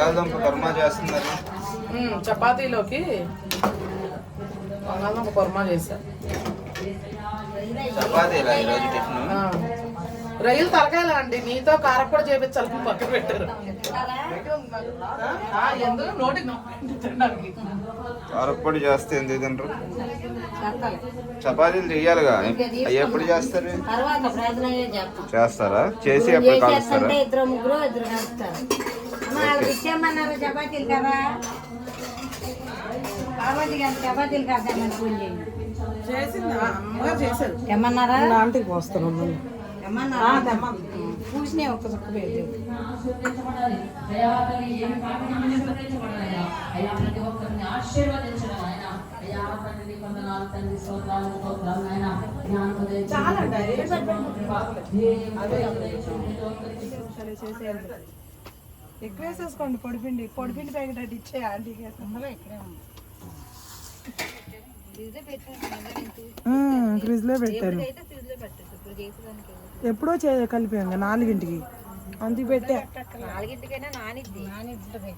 బంగాళదుంప కుర్మా చేస్తున్నారు. చపాతీలోకి బంగాళదుంప కుర్మా చేశారు చపాతీలా ఈరోజు టిఫిన్? ఆ. రొయ్యలు తలకాయలా అండి. నీతో కారపొడి చేపించాలని పక్కన పెట్టారు. ఆ, ఎందుకు? కారప్పొడి చేస్తే ఎందుకు తింటారు చపాతీలు చెయ్యాలిగా. అవి ఎప్పుడు చేస్తారు? తర్వాత ప్రార్థన చేస్తాం చేస్తారా? చేసి ఎప్పుడు కలుస్తారా? చేస్తుంటే ఇద్దరు ముగ్గురు ఇద్దరు కలుస్తారు అమ్మ వాళ్ళకి ఇచ్చేయమన్నారు చపాతీలు కదా. చపాతీలు తెమ్మన్నారా లాంటికి పోస్తాను పూసినే ఒక్క చుక్క అది ఎక్కువ వేసేసుకోండి పొడిపిండి. పొడిపిండి ప్యాకెట్ అటు ఇచ్చే ఆంటీకి ఫ్రిడ్జ్లో పెట్టాను ఎప్పుడో చే కలిపాను నాలుగింటికి. అందుకు పెట్టా. నాలుగింటికైనా నానిద్ది. నానిద్ది.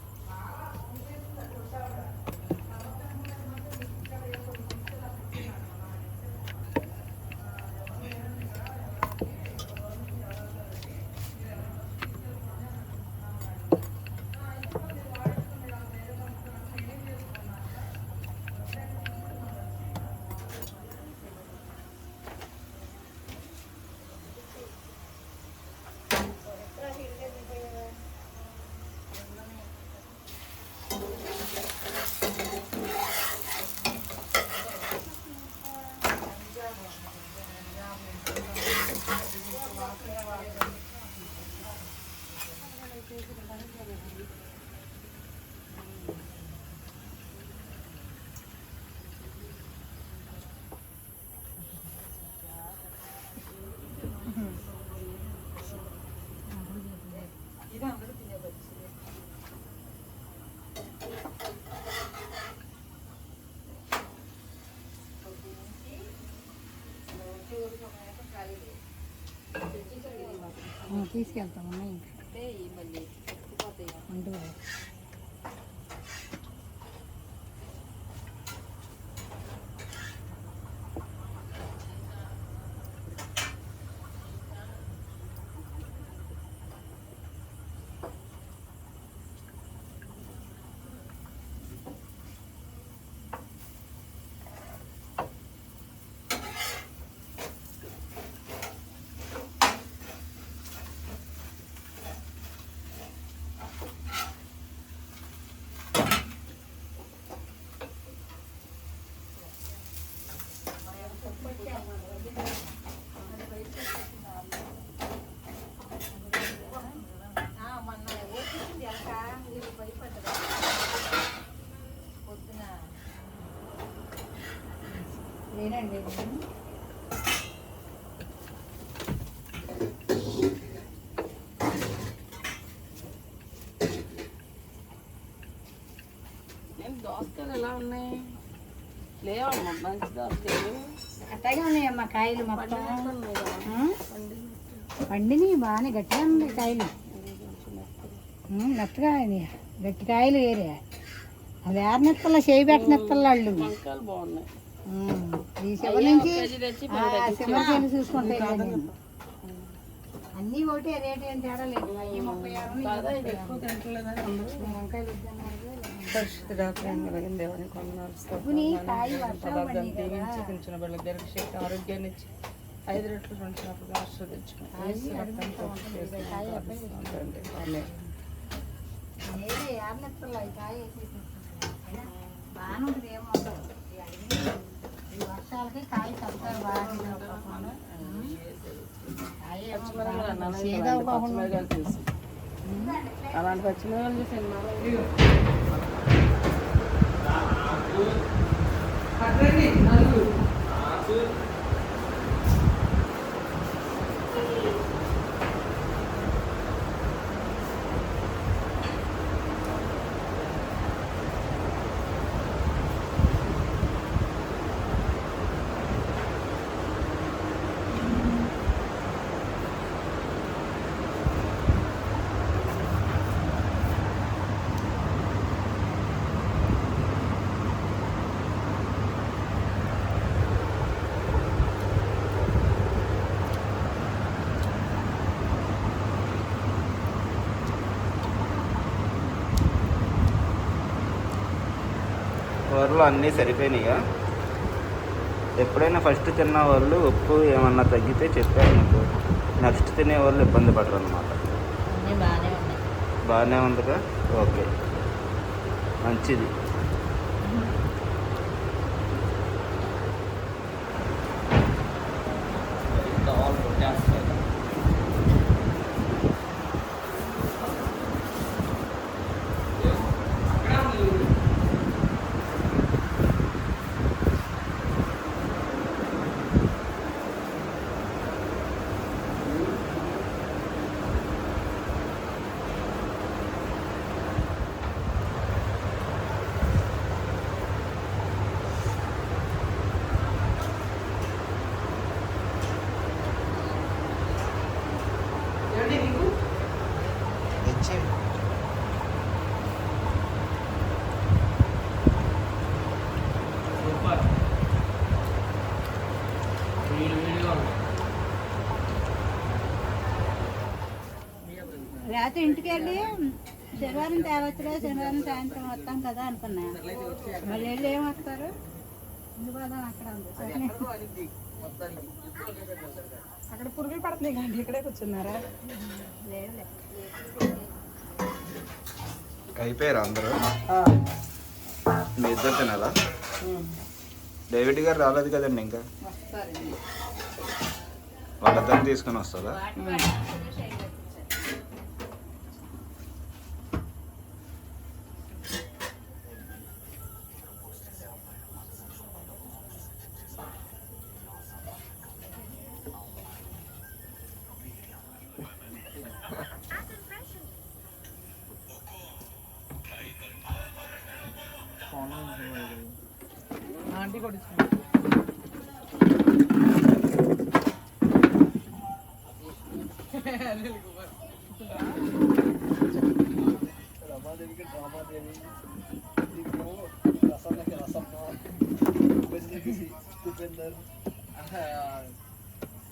తీసుకెళ్తామన్నా ఇంకా. అంటూ లేనండి దోసకాయలు ఎలా ఉన్నాయి? లేవమ్మా మంచి దోసకాయలు. అట్లాగే ఉన్నాయమ్మా కాయలు మొత్తం. ఆ? పండిని బాగానే గట్టిగా ఉంది కాయలు. అయినాయి. గట్టి కాయలు వేరే. అవి ఏరనెత్తల్లో చేయి పెట్టనెత్తల్లో వాళ్ళు. బాగున్నాయి. ఈ శివ నుంచి కేజీ తెచ్చి శివసేన చూసుకుంటే అన్నీ ఒకటి రేట్ ఏం తేడా లేదు. అయ్యి ముప్పై ఆరు ఉన్నాయి. బాగా ఇది ఎక్కువ తింటలేదని అందరూ? వంకాయలు వద్దన్నారు. పరిస్థితి డాక్టర్ దేవుని కొందనాలు ఉప్పుని కాయ వర్షం పదార్థాన్ని పడింది కదా. దీవించి పెంచిన వాళ్ళ దీర్ఘ శక్తి ఆరోగ్యాన్ని ఇచ్చి ఐదు రెట్లు పెంచినప్పుడు ఈ వేసేసి బాగానే ఉంటుంది ఏమో ఈ వర్షాలకి కాయ తక్కువ అలాంటి పచ్చిమిరకాయలు సినిమా కూరలు అన్నీ సరిపోయినాయిగా. ఎప్పుడైనా ఫస్ట్ తిన్న వాళ్ళు ఉప్పు ఏమన్నా తగ్గితే చెప్పారు మీకు నెక్స్ట్ తినే వాళ్ళు ఇబ్బంది పడరు అనమాట బాగానే ఉందిగా? ఓకే. మంచిది. లేకపోతే ఇంటికి వెళ్ళి శనివారం తేవచ్చులే శనివారం సాయంత్రం వస్తాం కదా అనుకున్నా. మళ్ళీ వెళ్ళి ఏం వస్తారు? అక్కడ ఉంది. సరే. అక్కడ పురుగులు పడుతున్నాయి కానీ ఇక్కడే కూర్చున్నారా? లేదులే. అయిపోయారు అందరూ? మీ ఇద్దరు తినాలా? డేవిడ్ గారు రాలేదు కదండి ఇంకా? వాళ్ళిద్దరిని తీసుకొని వస్తుందా ఆంటీ కూడా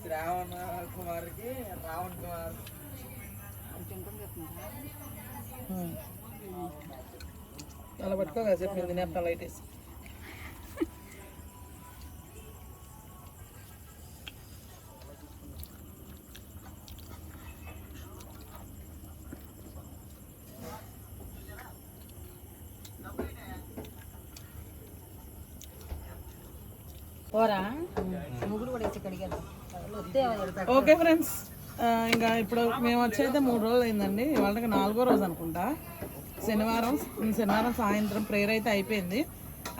శ్రావణ కుమార్కి రావణ్ కుమార్ అలా పట్టుకో చెప్పింది నేను లైట్ వేసి. పోరా? ముగ్గురు కూడా ఓకే ఫ్రెండ్స్ ఇంకా ఇప్పుడు మేము వచ్చి అయితే మూడు రోజులు అయిందండి. వాళ్ళకి నాలుగో రోజు అనుకుంటా. శనివారం శనివారం సాయంత్రం ప్రేయర్ అయితే అయిపోయింది.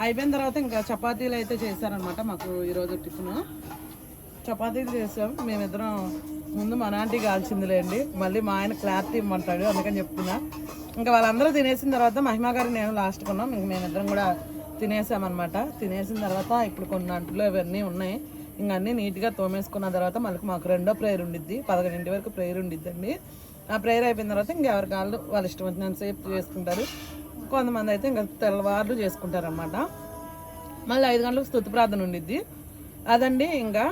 అయిపోయిన తర్వాత ఇంకా చపాతీలు అయితే చేశారనమాట మాకు ఈరోజు టిఫిన్. చపాతీలు చేసాం. మేమిద్దరం ముందు మన ఆంటీ కాల్చిందిలేండి. మళ్ళీ మా ఆయన క్లారిటీ ఇమ్మంటాడు అందుకని చెప్తున్నా. ఇంకా వాళ్ళందరూ తినేసిన తర్వాత మహిమా గారు నేను లాస్ట్ కొన్నాం. ఇంక మేమిద్దరం కూడా తినేసామన్నమాట. తినేసిన తర్వాత ఇప్పుడు కొన్ని అంట్లు ఇవన్నీ ఉన్నాయి. ఇంక అన్నీ నీట్గా తోమేసుకున్న తర్వాత మళ్ళీ మాకు రెండో ప్రేయర్ ఉండిద్ది. పదకొండింటి వరకు ప్రేయర్ ఉండిద్దండి. ఆ ప్రేయర్ అయిపోయిన తర్వాత ఇంకెవరి కాళ్ళు వాళ్ళు ఇష్టం వచ్చినంత సేపు చేసుకుంటారు. కొంతమంది అయితే ఇంకా తెల్లవారులు చేసుకుంటారనమాట మళ్ళీ ఐదు గంటలకు స్థుతి ప్రార్థన ఉండిద్ది. అదండి ఇంకా.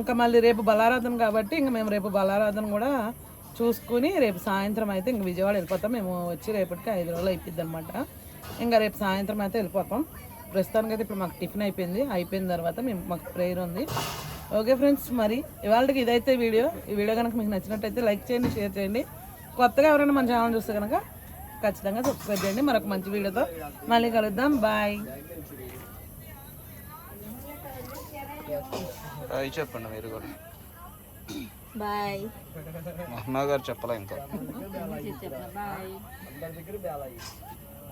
ఇంకా మళ్ళీ రేపు బలారాధన కాబట్టి ఇంకా మేము రేపు బలారాధన కూడా చూసుకుని రేపు సాయంత్రం అయితే ఇంక విజయవాడ వెళ్ళిపోతాం. మేము వచ్చి రేపటికి ఐదు రోజులు అయిపోద్ది అనమాట ఇంకా రేపు సాయంత్రం అయితే వెళ్ళిపోతాం. ప్రస్తుతానికి అయితే ఇప్పుడు మాకు టిఫిన్ అయిపోయింది. అయిపోయిన తర్వాత మేము మాకు ప్రేయర్ ఉంది. ఓకే ఫ్రెండ్స్ మరి ఇవాళకి ఇదైతే వీడియో. ఈ వీడియో కనుక మీకు నచ్చినట్టయితే లైక్ చేయండి షేర్ చేయండి. కొత్తగా ఎవరైనా మన ఛానల్ చూస్తే కనుక ఖచ్చితంగా సబ్స్క్రైబ్ చేయండి. మరొక మంచి వీడియోతో మళ్ళీ కలుద్దాం. బాయ్ చెప్పండి మీరు కూడా. బాయ్ మహమ్మా గారు చెప్పలే ఇంకా. బాయ్